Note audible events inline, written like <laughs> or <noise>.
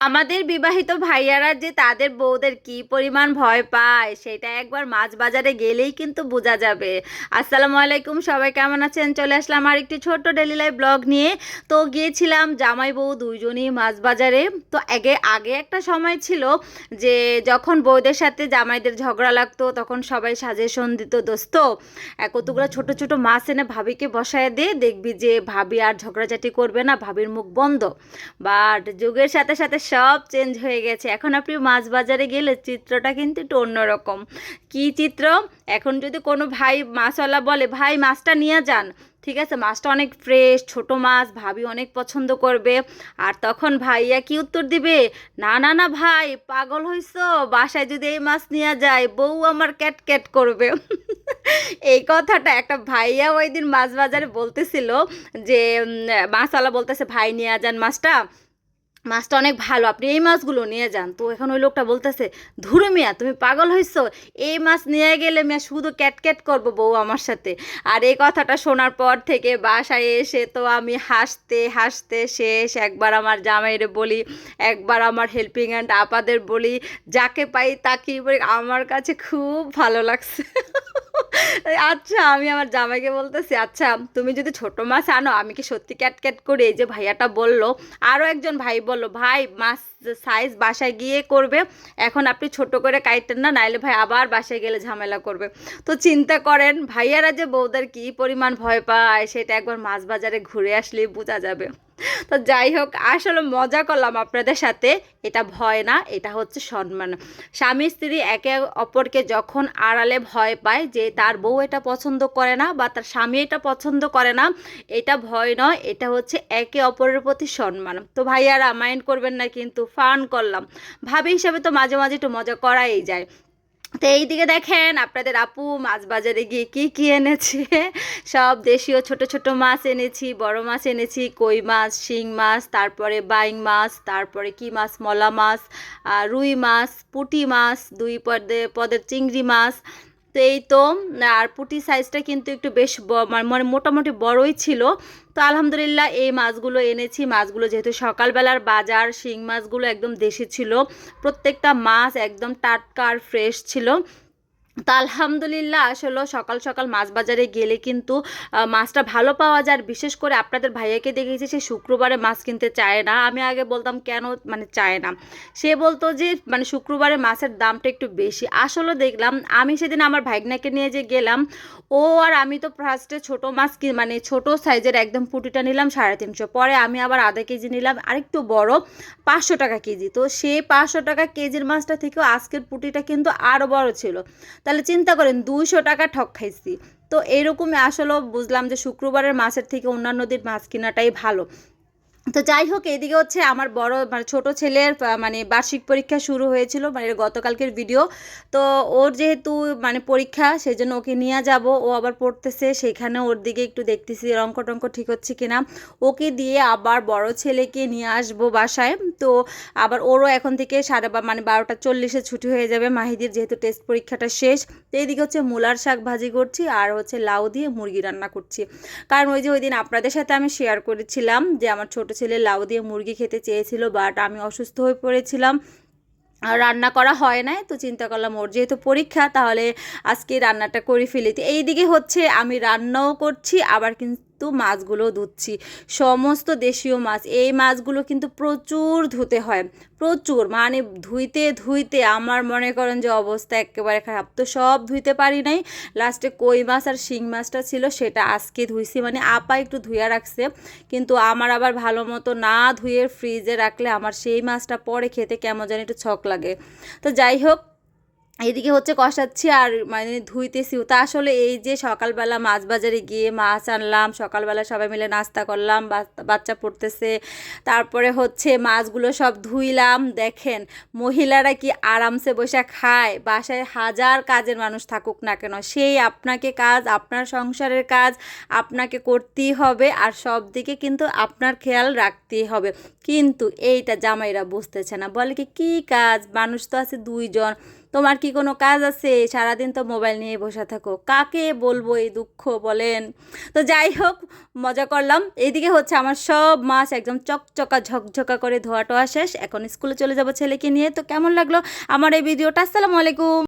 আমাদের বিবাহিত ভাইয়ারা যে তাদের বউদের কি পরিমাণ ভয় পায় সেটা একবার মাছ বাজারে গেলেই কিন্তু বোঝা যাবে। আসসালামু আলাইকুম সবাই কেমন আছেন? চলে আসলাম আর একটি ছোট্ট ডেলি লাইফ ব্লগ নিয়ে। তো গিয়েছিলাম জামাই বউ দুইজনই মাছ বাজারে তো আগে আগে একটা সময় ছিল যে যখন বউদের সাথে জামাইদের ঝগড়া লাগতো তখন সবাই সাজেশন দিত দোস্ত কতগুলো ছোট ছোট মাছ এনে ভাবিকে বসায় দে দেখবি যে ভাবি আর ঝগড়াঝাটি করবে না ভাবির মুখ বন্ধ। বাট যুগের সাথে সাথে সব চেঞ্জ হয়ে গেছে। এখন আপনি মাছ বাজারে গেলে চিত্রটা কিন্তু একটু অন্যরকম। কি চিত্র? এখন যদি কোনো ভাই মাছওয়ালা বলে, ভাই, মাছটা নিয়ে যান। ঠিক আছে? মাছটা অনেক ফ্রেশ ছোট মাছ, ভাবি অনেক পছন্দ করবে। আর তখন ভাইয়া কি উত্তর দিবে? না না না ভাই, পাগল হইছো। বাসায় যদি এই মাছ নিয়ে যায়, বউ আমার ক্যাট ক্যাট করবে। <laughs> এই কথাটা একটা ভাইয়া ওই দিন মাছ বাজারে বলতেছিল যে মাছওয়ালা বলতেছে, ভাই, নিয়ে যান মাছটা। মাছটা অনেক ভালো, আপনি এই মাছগুলো নিয়ে যান। তো এখন ওই লোকটা বলতেছে, ধুরু মিয়া, তুমি পাগল হইছো? এই মাছ নিয়ে গেলে মিয়া শুধু ক্যাটক্যাট ক্যাট করব বউ আমার সাথে। আর এই কথাটা শোনার পর থেকে বাসায় এসে তো আমি হাসতে হাসতে শেষ। একবার আমার জামাইরে বলি, একবার আমার হেল্পিং হ্যান্ড আপাদের বলি, যাকে পাই তাকে বলি। আমার কাছে খুব ভালো লাগছে। আচ্ছা আমি আমার জামাইকে বলতেছি আচ্ছা তুমি যদি ছোট মাছ আনো, আমি কি সত্যি ক্যাট ক্যাট করি? এই যে ভাইয়াটা বলল আরও একজন ভাই বলল, ভাই, মাছ সাইজ বাসায় গিয়ে করবে, এখন আপনি ছোট করে কাইটেন না, নাইলে ভাই আবার বাসায় গেলে ঝামেলা করবে। তো চিন্তা করেন, ভাইয়ারা যে বউদের কি পরিমাণ ভয় পায়, সেটা একবার মাছ বাজারে ঘুরে আসলেই বোঝা যাবে। তো যাই হোক, আসলে মজা করলাম আপনাদের সাথে। এটা ভয় না, এটা হচ্ছে সম্মান। স্বামী স্ত্রী একে অপরকে যখন আড়ালে ভয় পায় যে তার বউ এটা পছন্দ করে না বা তার স্বামী এটা পছন্দ করে না, এটা ভয় নয়, এটা হচ্ছে একে অপরের প্রতি সম্মান। তো ভাইয়ারা মাইন্ড করবেন না, কিন্তু ফান করলাম। ভাবি হিসাবে তো মাঝে মাঝে একটু মজা করাই যায়। তো এইদিকে দেখেন আপনাদের আপু মাছ বাজারে গিয়ে কি কি এনেছে? সব দেশীয় ছোট ছোট মাছ এনেছি, বড় মাছ এনেছি, কই মাছ, শিং মাছ, তারপরে বাইং মাছ, তারপরে কি মাছ, মলা মাছ রুই মাছ, পুটি মাছ, দুই পদে, পদের চিংড়ি মাছ তো এই তো আর পুটি সাইজটা কিন্তু একটু বেশ মানে মানে মোটামুটি বড়ই ছিল। তো আলহামদুলিল্লাহ এই মাছগুলো এনেছি। মাছগুলো যেহেতু সকালবেলার বাজার, শিং মাছগুলো একদম দেশি ছিল। প্রত্যেকটা মাছ একদম টাটকা আর ফ্রেশ ছিল। তা আলহামদুলিল্লাহ, আসলে সকাল সকাল মাছ বাজারে গেলে কিন্তু মাছটা ভালো পাওয়া যায়। বিশেষ করে আপনাদের ভাইয়াকে দেখেছি, সে শুক্রবারে মাছ কিনতে চায় না। আমি আগে বলতাম, কেন মানে চায় না? সে বলতো যে মানে শুক্রবারে মাছের দামটা একটু বেশি। আসলে দেখলাম, আমি সেদিন আমার ভাইগনাকে নিয়ে যে গেলাম, ও আর আমি তো ফার্স্টে ছোট মাছ কি মানে ছোট সাইজের একদম পুটিটা নিলাম সাড়ে তিনশো। পরে আমি আবার আধা কেজি নিলাম আরেকটু বড়, পাঁচশো টাকা কেজি। তো সেই পাঁচশো টাকা কেজির মাছটা থেকেও আজকের পুটিটা কিন্তু আরও বড় ছিল। তাহলে চিন্তা করেন, দুইশো টাকা ঠক খাইছি। তো এরকমই আসলে বুঝলাম যে শুক্রবারের মাছের থেকে অন্যান্য দিন মাছ কেনাটাই ভালো। তো যাই হোক এইদিকে হচ্ছে আমার বড় মানে ছোট ছেলের মানে বার্ষিক পরীক্ষা শুরু হয়েছিল মানে গতকালকের ভিডিও তো ওর যেহেতু মানে পরীক্ষা সেই জন্য ওকে নিয়ে যাব। ও আবার পড়তেছে, সেখানে ওর দিকে একটু দেখতেছি অঙ্ক টঙ্ক ঠিক হচ্ছে কিনা। ওকে দিয়ে আবার বড় ছেলেকে নিয়ে আসব বাসায়। তো আবার ওরও এখন থেকে সাড়ে বা মানে বারোটা চল্লিশে ছুটি হয়ে যাবে, মাহিদির যেহেতু টেস্ট পরীক্ষাটা শেষ। তো এইদিকে হচ্ছে মূলার শাক ভাজি করছি, আর হচ্ছে লাউ দিয়ে মুরগি রান্না করছি। কারণ ওই যে ওই দিন আপনাদের সাথে আমি শেয়ার করেছিলাম যে আমার ছোট ছেলে লাউ দিয়ে মুরগি খেতে চেয়েছিল বাট আমি অসুস্থ হয়ে পড়েছিলাম। আর রান্না করা হয় নাই, তো চিন্তা করলাম ওর যেহেতু পরীক্ষা, তাহলে আজকে রান্নাটা করে ফেলি। তো এইদিকে হচ্ছে আমি রান্নাও করছি, আবার কিন্তু মাছগুলো ধুচ্ছি। সমস্ত দেশীয় মাছ, এই মাছগুলো কিন্তু প্রচুর ধুতে হয়, প্রচুর। মানে ধুইতে ধুইতে আমার মনে করেন যে অবস্থা একেবারে খারাপ। তো সব ধুইতে পারি নাই। লাস্টে কই মাছ আর শিং মাছটা ছিল, সেটা আজকে ধুইছি। মানে আপা একটু ধুইয়া রাখছে, কিন্তু আমার আবার ভালো মতো না ধুয়ে ফ্রিজে রাখলে আমার সেই মাছটা পরে খেতে কেমন জানি একটু ছক লাগে। তো যাই হোক এদিকে হচ্ছে কষাচ্ছি আর মানে ধুইতেছিও তা আসলে এই যে সকালবেলা মাছ বাজারে গিয়ে মাছ আনলাম, সকালবেলা সবাই মিলে নাস্তা করলাম, বাচ- বাচ্চা পড়তেছে। তারপরে হচ্ছে মাছগুলো সব ধুইলাম। দেখেন, মহিলারা কি আরামসে বসে খায়? বাসায় হাজার কাজের মানুষ থাকুক না কেন? সেই আপনাকে কাজ, আপনার সংসারের কাজ আপনাকে করতেই হবে আর সব দিকে কিন্তু আপনার খেয়াল রাখতেই হবে। কিন্তু এইটা জামাইরা বুঝতেছে না। বলে কি, কী কাজ? মানুষ তো আছে দুইজন। তোমার কি কোনো কাজ আছে? সারাদিন তো মোবাইল নিয়ে বসে থাকো। কাকে বলব এই দুঃখ বলেন? তো যাই হোক, মজা করলাম। এইদিকে হচ্ছে আমার সব মাছ একদম চকচকা, ঝকঝকা করে ধোয়া টোয়া শেষ। এখন স্কুলে চলে যাব ছেলেকে নিয়ে। তো কেমন লাগল আমার এই ভিডিওটা? আসসালামু আলাইকুম।